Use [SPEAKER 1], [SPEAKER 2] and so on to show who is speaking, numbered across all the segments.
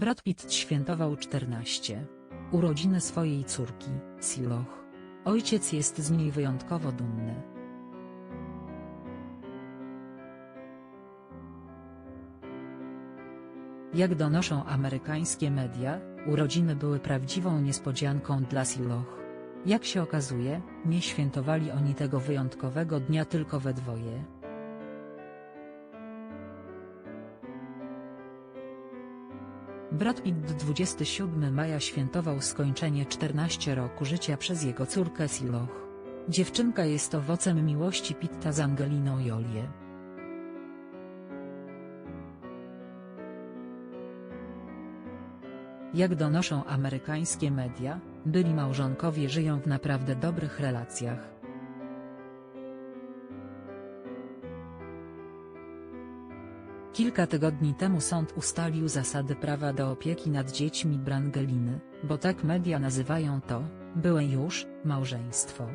[SPEAKER 1] Brad Pitt świętował 14. urodziny swojej córki, Siloch. Ojciec jest z niej wyjątkowo dumny. Jak donoszą amerykańskie media, urodziny były prawdziwą niespodzianką dla Siloch. Jak się okazuje, nie świętowali oni tego wyjątkowego dnia tylko we dwoje. Brad Pitt 27 maja świętował skończenie 14 roku życia przez jego córkę Siloch. Dziewczynka jest owocem miłości Pitta z Angeliną Jolie. Jak donoszą amerykańskie media, byli małżonkowie żyją w naprawdę dobrych relacjach. Kilka tygodni temu sąd ustalił zasady prawa do opieki nad dziećmi Brangeliny, bo tak media nazywają to, byłe już, małżeństwo.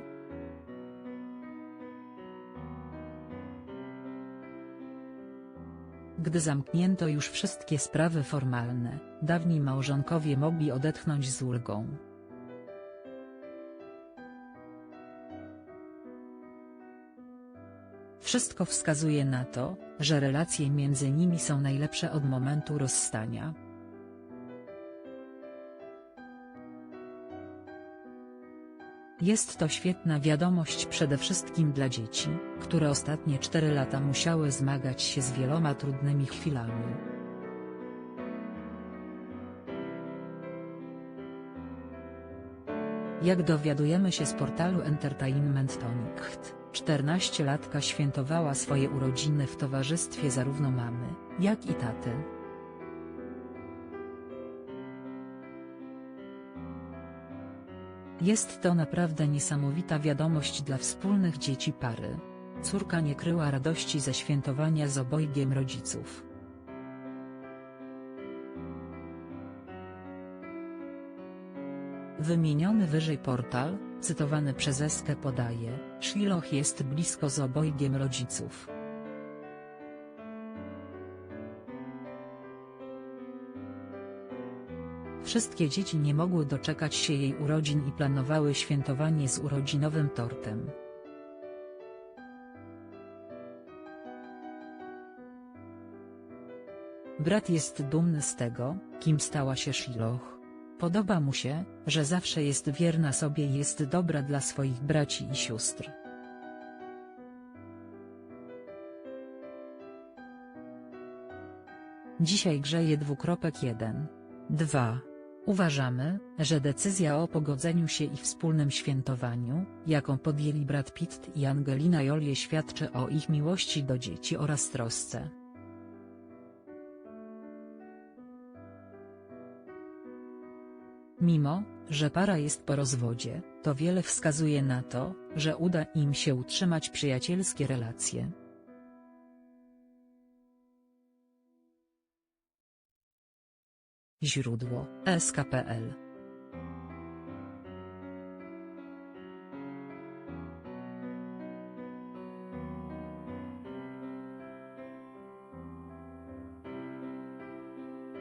[SPEAKER 1] Gdy zamknięto już wszystkie sprawy formalne, dawni małżonkowie mogli odetchnąć z ulgą. Wszystko wskazuje na to, że relacje między nimi są najlepsze od momentu rozstania. Jest to świetna wiadomość przede wszystkim dla dzieci, które ostatnie 4 lata musiały zmagać się z wieloma trudnymi chwilami. Jak dowiadujemy się z portalu Entertainment Tonight, 14-latka świętowała swoje urodziny w towarzystwie zarówno mamy, jak i taty. Jest to naprawdę niesamowita wiadomość dla wspólnych dzieci pary. Córka nie kryła radości ze świętowania z obojgiem rodziców. Wymieniony wyżej portal, cytowany przez Eskę podaje, Shiloh jest blisko z obojgiem rodziców. Wszystkie dzieci nie mogły doczekać się jej urodzin i planowały świętowanie z urodzinowym tortem. Brat jest dumny z tego, kim stała się Shiloh. Podoba mu się, że zawsze jest wierna sobie i jest dobra dla swoich braci i sióstr. Dzisiaj grzeje dwukropek 1. 2. Uważamy, że decyzja o pogodzeniu się i wspólnym świętowaniu, jaką podjęli Brad Pitt i Angelina Jolie świadczy o ich miłości do dzieci oraz trosce. Mimo, że para jest po rozwodzie, to wiele wskazuje na to, że uda im się utrzymać przyjacielskie relacje. Źródło: SKPL